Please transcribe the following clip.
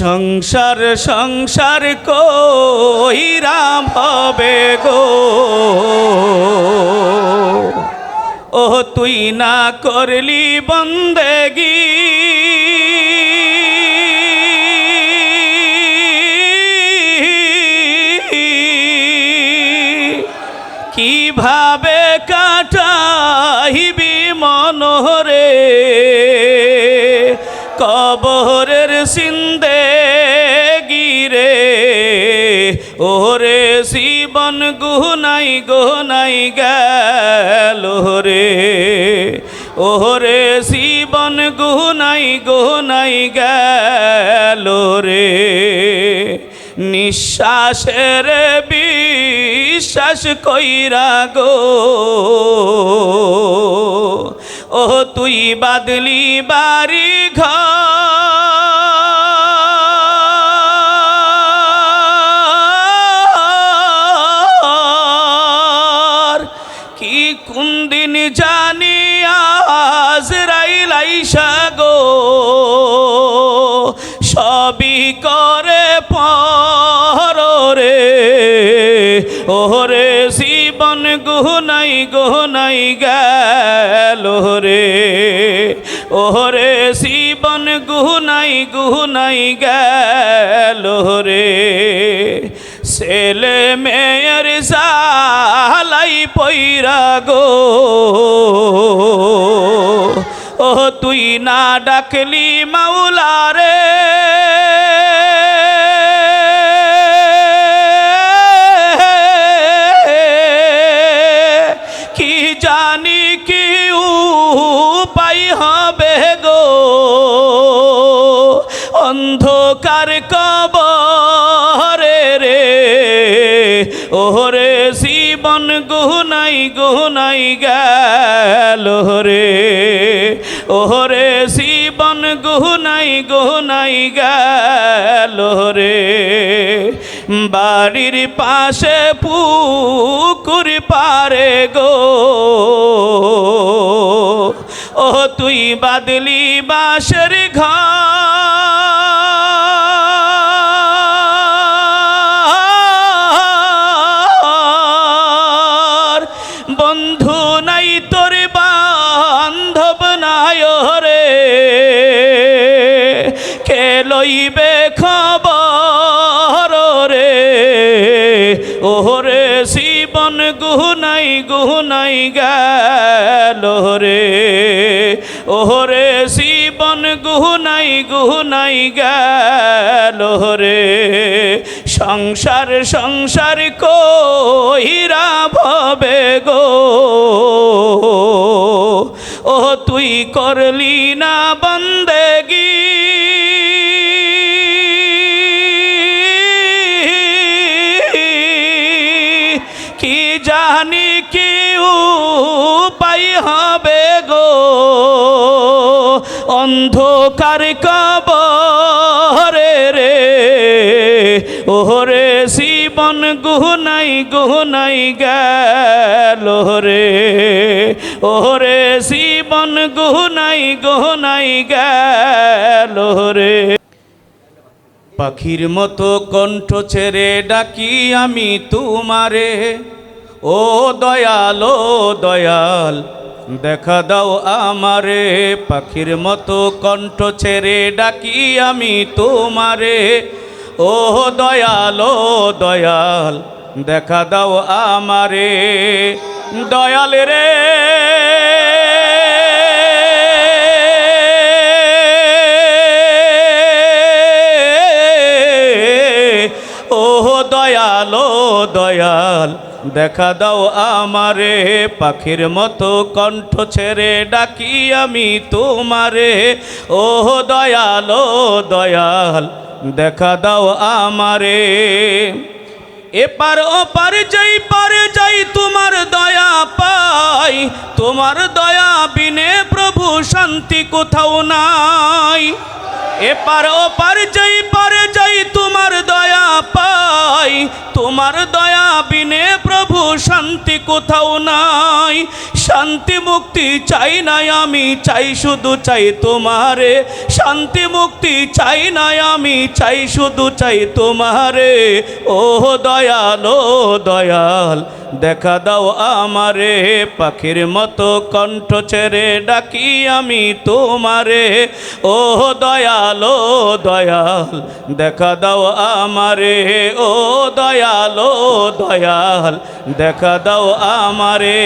সংসার সংসার কইরাম হবে গো? ও তুই না করলি বন্দেগি। কীভাবে কাটাইবি মনোহরে? কবরের সিন্দে ওরে জীবন গুনাই গুনাই গেল রে ওরে জীবন গুনাই গুনাই গেল রে নিঃশ্বাসের বিশ্বাস কইরা গো। ও তুই বাদলি বাড়ি ঘর জীবন গুহনাই গুহনাই গেল রে। ওরে জীবন গুহনাই গুহনাই গেল রে। ছেলে মেয়ের জালাই পইরা গো। ও তুই না ডাকলি মাওলা রে। ওরে জীবন গুনাই গুনাই গেল রে ওরে জীবন গুনাই গুনাই গেল রে বাড়ির পাশে পুকুর পারে গো। ও তুই বাদলি বাসের কে লইবে খবর রে। ওরে জীবন গুনাই গুনাই গেল রে। ওরে জীবন গুনাই গুনাই গেল রে। সংসার সংসার কইরা ভবে গো। ও তুই করলি না বন্দেগি গো। অন্ধকার কবরে রে ওরে জীবন গুহনাই গুহনাই গেল রে। ওরে জীবন গুহনাই গুহনাই গেল রে। পাখির মতো কণ্ঠ ছেড়ে ডাকি আমি তোমারে। ও দয়াল ও দয়াল দেখা দাও আমারে, পাখির মতো কণ্ঠ ছেড়ে ডাকি আমি তোমারে। ও দয়াল ও দয়াল, দেখা দাও আমারে। দয়াল রে দেখা দাও আমারে, পাখির মতো কণ্ঠ ছেড়ে ডাকি আমি তোমারে। ও দয়াল ও দয়াল, দেখা দাও আমারে। এপার ওপার যাই পারে যাই তোমার দয়া পাই। তোমার দয়া বিনে প্রভু শান্তি কোথাও নাই। এপার ওপার যাই পারে যাই তোমার দয়া পাই, তোমার দয়া বিনে প্রভু শান্তি কোথাও নাই। শান্তি মুক্তি চাই না আমি, চাই শুধু চাই তোমারে। শান্তি মুক্তি চাই না আমি, চাই শুধু চাই তোমারে। ও দয়াল ও দয়াল, দেখা দাও আমারে। পাখির মতো কণ্ঠ ছেড়ে ডাকি আমি তোমারে। ও দয়াল ও দয়াল, দেখা দাও আমারে। ও দয়াল ও দয়াল, দেখা দাও আমারে।